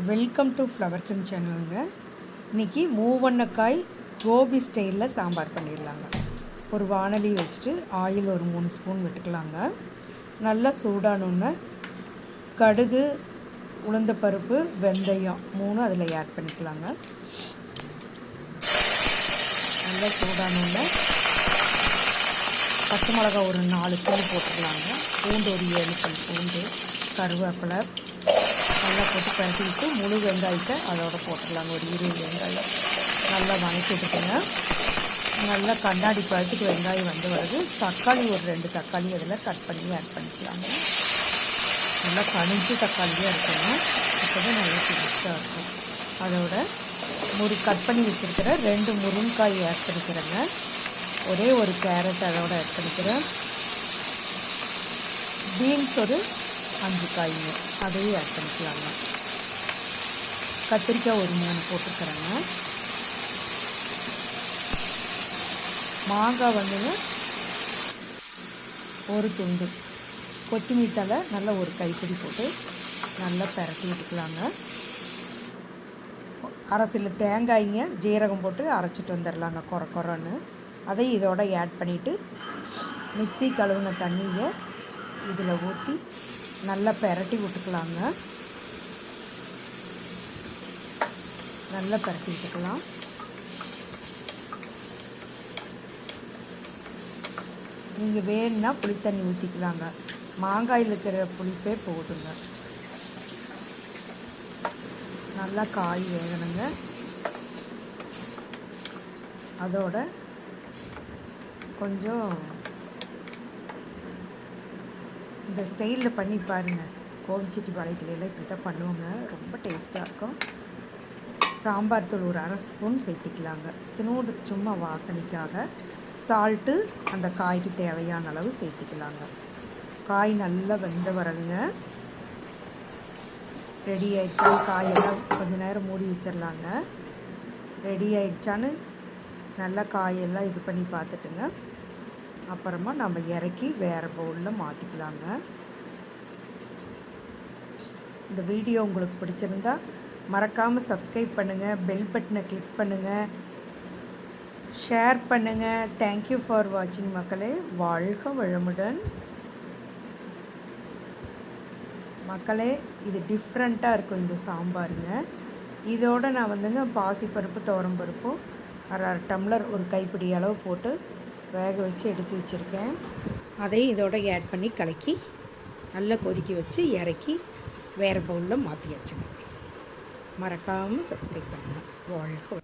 Welcome to flower cream சேனலுங்க இன்றைக்கி மூவண்ணக்காய் கோபி ஸ்டைலில் சாம்பார் பண்ணிடலாங்க. ஒரு வானலி வச்சுட்டு ஆயில் ஒரு மூணு ஸ்பூன் விட்டுக்கலாங்க. நல்லா சூடானோன்னு கடுகு உளுந்தப்பருப்பு வெந்தயம் மூணு அதில் ஆட் பண்ணிக்கலாங்க. நல்லா சூடானோன்னு பச்சை மிளகா ஒரு நாலு ஸ்பூன் போட்டுக்கலாங்க. பூண்டு ஒரு ஏழு பல் பூண்டு கருவேப்பிலை போட்டு பரட்டி முழு வெங்காயத்தை அதோட போட்டுடலாங்க ஒரு இருபது வெங்காயம். நல்லா வணக்கி விட்டுட்டுங்க நல்லா கண்ணாடி பழத்துக்கு வெங்காயம் வந்து வருது. தக்காளி ஒரு ரெண்டு தக்காளி அதில் கட் பண்ணி ஆட் பண்ணிக்கலாங்க நல்லா கணிஞ்சு தக்காளியாக இருக்கணும் அப்போ தான் நல்லா டேஸ்ட்டாக இருக்கும். அதோட முரு கட் பண்ணி வச்சுருக்கிற ரெண்டு முருங்காய் ஆட் பண்ணிக்கிறேங்க. ஒரே ஒரு கேரட் அதோட ஆட் பண்ணிக்கிறேன். பீன்ஸ் ஒரு அஞ்சு காய்ங்க. அதையும் ஆட் பண்ணிக்கலாங்க. கத்திரிக்காய் ஒரு மூணு போட்டுக்கிறேங்க. மாங்காய் வந்துங்க. ஒரு துண்டு. கொத்தமல்லி தலை நல்லா ஒரு கைப்பிடி போட்டு நல்லா பரட்டி விட்டுக்கலாங்க அரை சில தேங்காய்ங்க ஜீரகம் போட்டு அரைச்சிட்டு வந்துடலாங்க குறை குறைன்னு அதை இதோட ஆட் பண்ணிவிட்டு மிக்ஸி கழுவின தண்ணியை இதில் ஊற்றி நல்லா பெரட்டி விட்டுக்கலாங்க. நல்லா பெரட்டி விட்டுக்கலாம். நீங்கள் வேணும்னா புளித்தண்ணி ஊற்றிக்கலாங்க மாங்காயில் இருக்கிற புளிப்பே போதுங்க. நல்லா காய் வேகணுங்க. அதோட கொஞ்சம் இந்த ஸ்டைலில் பண்ணி பாருங்கள் கோவிச்செட்டி பாளையத்துலலாம் இப்படி தான் பண்ணுவாங்க. ரொம்ப டேஸ்ட்டாக இருக்கும். சாம்பார் தூள் ஒரு அரை ஸ்பூன் சேர்த்திக்கலாங்க. தினோடு சும்மா வாசனைக்காக சால்ட்டு அந்த காய்க்கு தேவையான அளவு சேர்த்திக்கலாங்க. காய் நல்லா வெந்த வரலுங்க. ரெடி ஆயிடுச்சா. காயெல்லாம் கொஞ்சம் நேரம் மூடி வச்சிடலாங்க ரெடி ஆயிடுச்சான்னு நல்லா காயெல்லாம் இது பண்ணி பார்த்துட்டுங்க. அப்புறமா நம்ம இறக்கி வேறு பவுலில் மாற்றிக்கலாங்க இந்த வீடியோ உங்களுக்கு பிடிச்சிருந்தா மறக்காமல் சப்ஸ்கிரைப் பண்ணுங்கள் பெல் பட்டனை கிளிக் பண்ணுங்கள் ஷேர் பண்ணுங்கள் தேங்க்யூ ஃபார் வாட்சிங் மக்களே. வாழ்க வளமுடன். மக்களே இது டிஃப்ரெண்ட்டாக இருக்கும் இந்த சாம்பாருங்க. இதோட நான் வந்துங்க பாசிப்பருப்பு துவரம்பருப்பும் அரை அரை டம்ளர் ஒரு கைப்பிடி அளவு போட்டு வேக வச்சு எடுத்து வச்சுருக்கேன். அதையும் இதோட ஆட் பண்ணி கலக்கி நல்லா கொதிக்க வச்சு இறக்கி வேறு பவுலில் மாற்றியாச்சுங்க மறக்காமல் சப்ஸ்கிரைப் பண்ணுங்கள் வாழ்க்கை